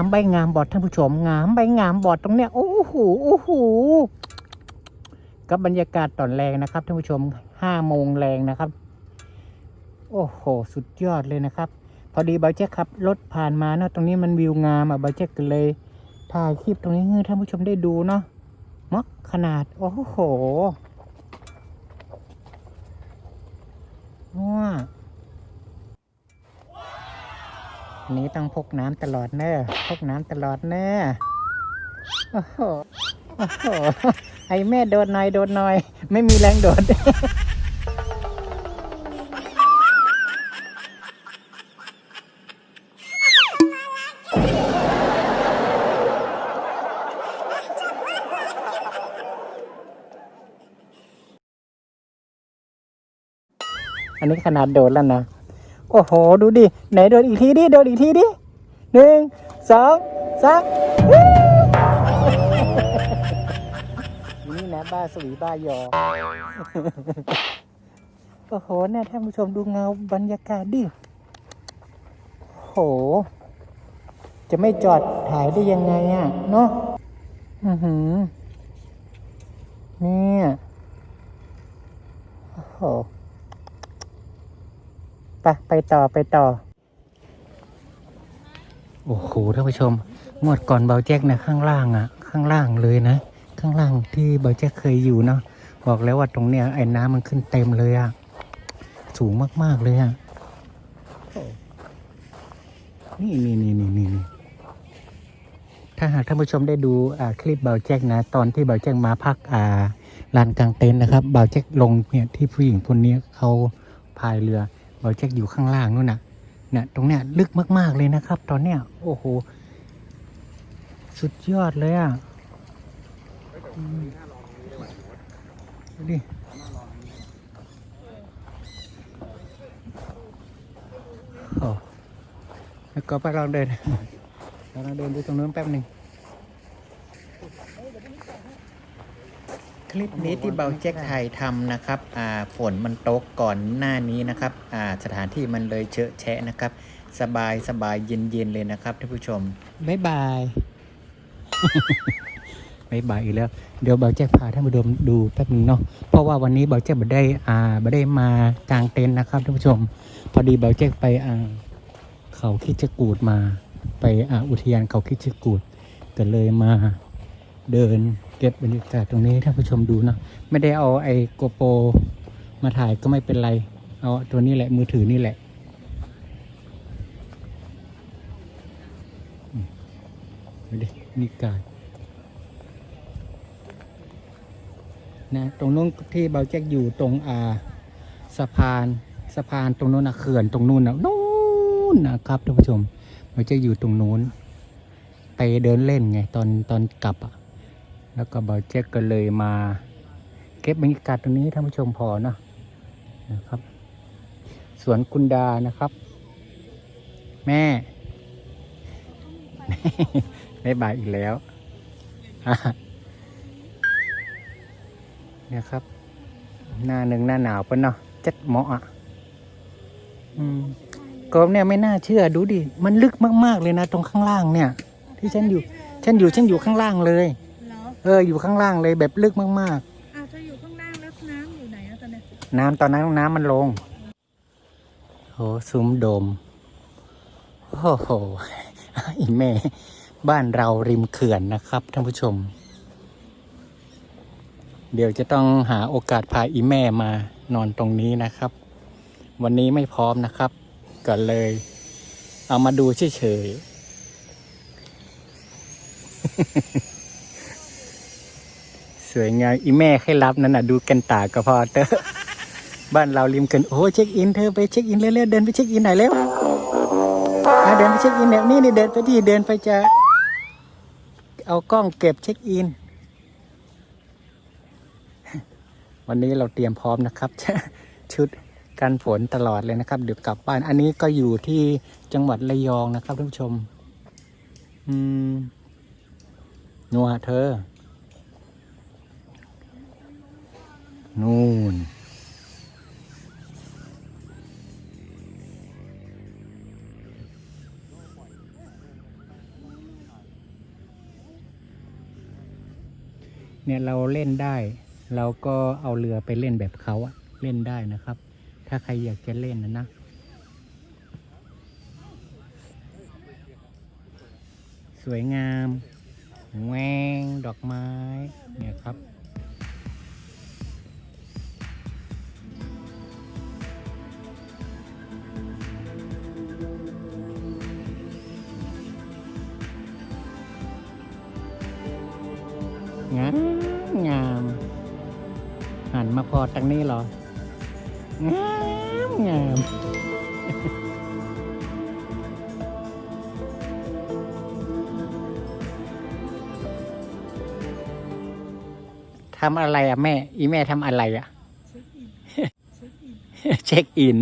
ามใบงามบอดท่านผู้ชมงามใบงามบอดตรงเนี้ยโอ้โหโอ้โหกับบรรยากาศตอนแรงนะครับท่านผู้ชมห้าโมงแรงนะครับ โอ้โห สุดยอดเลยนะครับ พอดีบาเจ๊ขับรถผ่านมาเนาะตรงนี้มันวิวงามอะบาเจ๊ก็เลยถ่ายคลิปตรงนี้ให้ท่านผู้ชมได้ดูเนาะเนาะขนาด โอ้โหว้าอั นี้ต้องพกน้ำตลอดเนอะพกน้ำตลอดเนอะโอ้โหโอ้โหไอแม่โดดหน่อยโดดหน่อย ไม่มีแรงโดดอันนี้ขนาดโดดแล้วนะ โอ้โห ดูดิ ไหนโดดอีกทีดิโดดอีกทีดิหนึ่งสองสามวู้นี่นะบ้าสวีบ้ายอ โอ้โหเนี่ยท่านผู้ชมดูเงาบรรยากาศดิโอ้โหจะไม่จอดถ่ายได้ยังไงอะ เนาะอือหือเนี่ยโอ้โห ไปไปต่อไปต่อ โอ้โหท่านผู้ชมงวดก่อนเบาแจ็คนะข้างล่างอะข้างล่างเลยนะ ข้างล่างที่เบาแจ็คเคยอยู่เนาะบอกแล้วว่าตรงเนี้ยไอ้น้ำมันขึ้นเต็มเลยอะสูงมากๆเลยอะนี่นี่นี่นี่นี่นี่ถ้าหากท่านผู้ชมได้ดูอ่าคลิปเบาแจ็คนะ ตอนที่เบาแจ็คมาพักอ่าลานกลางเต็นท์นะครับเบาแจ็คลงเนี่ยที่ผู้หญิงคนนี้เขาพายเรือ เบาแจ็คอยู่ข้างล่างนู่นน่ะเนี่ยตรงเนี้ยลึกมากๆเลยนะครับ ตอนเนี้ยโอ้โห สุดยอดเลยอะดูดิโอ้แล้วก็ไปลองเดินเราลองเดินดูตรงนู้นแป๊บหนึ่ง คลิปนี้ที่เบาแจ็คไทยทำนะครับอ่าฝนมันตกก่อนหน้านี้นะครับอ่าสถานที่มันเลยเชอะแชะนะครับ สบายสบายเย็นเย็นเลยนะครับท่านผู้ชมบ๊ายบาย บ๊ายบายอีกแล้ว เดี๋ยวเบาแจ็คพาท่านผู้ชมดูแป๊บหนึงเนาะเพราะว่าวันนี้เบาแจ็คไม่ได้อ่าไม่ได้มากางเต็นท์นะครับท่านผู้ชม พอดีเบาแจ็คไปอ่าเขาคิดจะกูดมา ไปอ่าอุทยานเขาคิดจะกูดก็เลยมาเดิน เก็บบรรยากาศตรงนี้ให้ท่านผู้ชมดูเนาะไม่ได้เอาไอ้โกโปรมาถ่ายก็ไม่เป็นไร เอาตัวนี้แหละมือถือนี่แหละอืมดูดิมีกาดนะตรงนู้นที่เบาแจ็คอยู่ตรงอ่าสะพานสะพานตรงนู้นนะเขื่อนตรงนู้นนะนู้นนะครับท่านผู้ชมเบาแจ็คอยู่ตรงนู้น ไปเดินเล่นไงตอนตอนกลับอะ แล้วก็บอเจ๊กก็เลยมา เก็บบรรยากาศตรงนี้ท่านผู้ชมพอเนาะนะครับสวนกุนดานะครับ แม่ไม่บายอีกแล้วอะครับ หน้าหนึ่งหน้าหนาวปะเนาะจัดเหมาะอะอืมก็เนี่ยไม่น่าเชื่อดูดิ มันลึกมาก ๆ เลยนะ ตรงข้างล่างเนี่ย ที่ฉันอยู่ ฉันอยู่ฉันอยู่ข้างล่างเลย เหรอเอออยู่ข้างล่างเลยแบบลึกมากอ้าวจะอยู่ข้างล่างแล้วน้ำอยู่ไหนอะตอนเนี้ยๆ น้ำตอนนั้นน้ำมันลงโหซุ้มโดม โอ้โห อีแม่ บ้านเราริมเขื่อนนะครับท่านผู้ชม เดี๋ยวจะต้องหาโอกาสพาอีแม่มานอนตรงนี้นะครับ วันนี้ไม่พร้อมนะครับก็เลย เอามาดูเฉยๆ สวยงามอีแม่ให้รับนั่นน่ะ ดูกันตาก็พอเตอบ้านเราริมเขื่อนโอ้เช็คอินเธอไปเช็คอินเร็วๆเดินไปเช็คอินหน่อยเร็วเดินไปเช็คอินเนี่ยนี่นี่เดินไปที่เดินไปจะเอากล้องเก็บเช็คอิน วันนี้เราเตรียมพร้อมนะครับ ชุดกันฝนตลอดเลยนะครับเดี๋ยวกลับบ้านอันนี้ก็อยู่ที่จังหวัดระยองนะครับท่านผู้ชม อืมนัวเธอ นู่น เนี่ยเราเล่นได้ เราก็เอาเรือไปเล่นแบบเขาอะเล่นได้นะครับ ถ้าใครอยากจะเล่นนะนะสวยงาม แวงดอกไม้ เนี่ยครับ หันมางนี้เหรองามงามทำอะไรอะแม่ อีแม่ทำอะไรอะเช็คอินเช็คอินเช็คอิน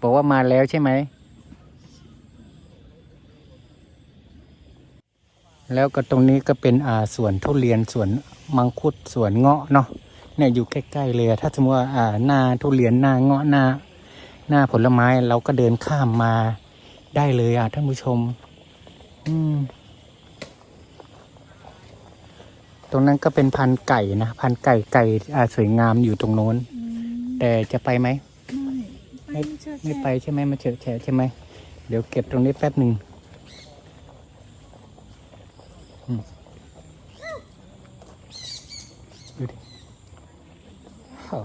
บอกว่ามาแล้วใช่ไหม แล้วก็ตรงนี้ก็เป็นอ่าสวนทุเรียนสวนมังคุดสวนเงาะเนาะ เนี่ยอยู่ใกล้ๆเลยอะถ้าสมมติว่าอ่าหน้าทุเรียนหน้าเงาะหน้า หน้าผลไม้เราก็เดินข้ามมาได้เลยอะท่านผู้ชม อืม ตรงนั้นก็เป็นพันธุ์ไก่นะพันธุ์ไก่ไก่อ่าสวยงามอยู่ตรงโน้นอืมแต่จะไปไหมไม่ไม่ไม่เชื่อไม่แช่ไปใช่ไหมมาเฉอะแฉะใช่ไหมเดี๋ยวเก็บตรงนี้แป๊บหนึ่งอืมดูดิอ้าว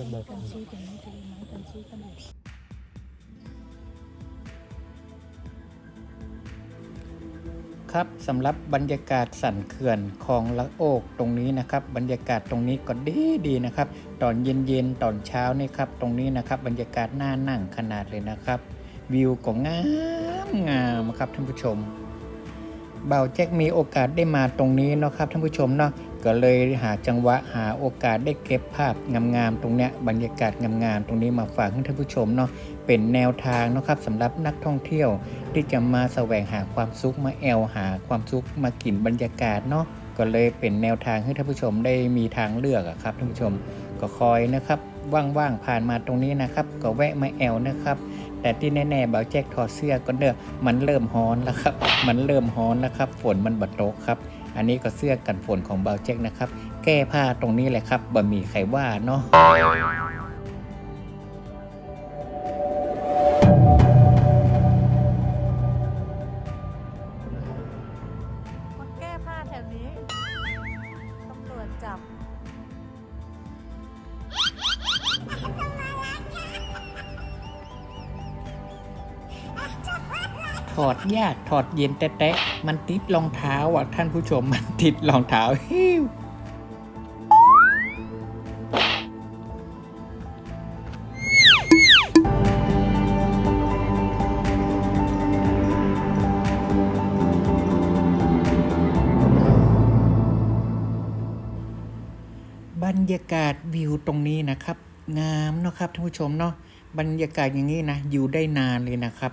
ระเบิดการชี้ตรงนี้จะมีไม้การชี้กัน ครับสำหรับบรรยากาศสันเขื่อนคลองละโอกตรงนี้นะครับ บรรยากาศตรงนี้ก็ดีดีนะครับ ตอนเย็นๆตอนเช้านี่ครับ ตรงนี้นะครับ บรรยากาศน่านั่งขนาดเลยนะครับ วิวก็งามงามครับท่านผู้ชมเบาแจ็คมีโอกาสได้มาตรงนี้เนาะครับท่านผู้ชมเนาะ ก็เลยหาจังหวะหาโอกาสได้เก็บภาพงามๆตรงเนี้ยบรรยากาศงามๆตรงนี้มาฝากให้ท่านผู้ชมเนาะเป็นแนวทางนะครับสำหรับนักท่องเที่ยว ที่จะมาแสวงหาความสุขมาแอลหาความสุขมากินบรรยากาศเนาะก็เลยเป็นแนวทางให้ท่านผู้ชมได้มีทางเลือกอะครับท่านผู้ชมก็คอยนะครับว่างๆผ่านมาตรงนี้นะครับ ก็แวะมาแอลนะครับ แต่ที่แน่ๆเบาแจ็คถอดเสื้อก็เด้อมันเริ่มฮ้อนแล้วครับ มันเริ่มฮ้อนแล้วครับ ฝนมันบัดตกครับ อันนี้ก็เสื้อกันฝนของเบาเจ็กนะครับ แก้ผ้าตรงนี้แหละครับบะหมี่ไขว่าเนาะ อดยากถอดเย็นแตะมันติดรองเท้าอะท่านผู้ชมมันติดรองเท้าฮิวบรรยากาศวิวตรงนี้นะครับ งามเนาะครับท่านผู้ชมเนาะบรรยากาศอย่างนี้นะอยู่ได้นานเลยนะครับ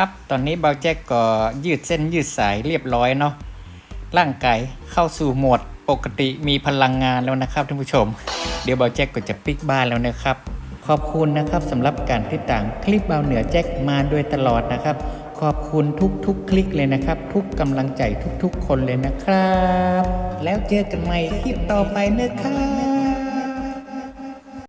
ครับ ตอนนี้เบาแจ็คก็ยืดเส้นยืดสายเรียบร้อยเนาะ ร่างกายเข้าสู่โหมดปกติมีพลังงานแล้วนะครับท่านผู้ชม เดี๋ยวเบาแจ็คก็จะปิกบ้านแล้วนะครับ ขอบคุณนะครับสำหรับการติดตามคลิปเบาเหนือแจ็คมาโดยตลอดนะครับ ขอบคุณทุกๆ คลิกเลยนะครับ ทุกกำลังใจทุกๆ คนเลยนะครับ แล้วเจอกันใหม่คลิปต่อไปนะครับ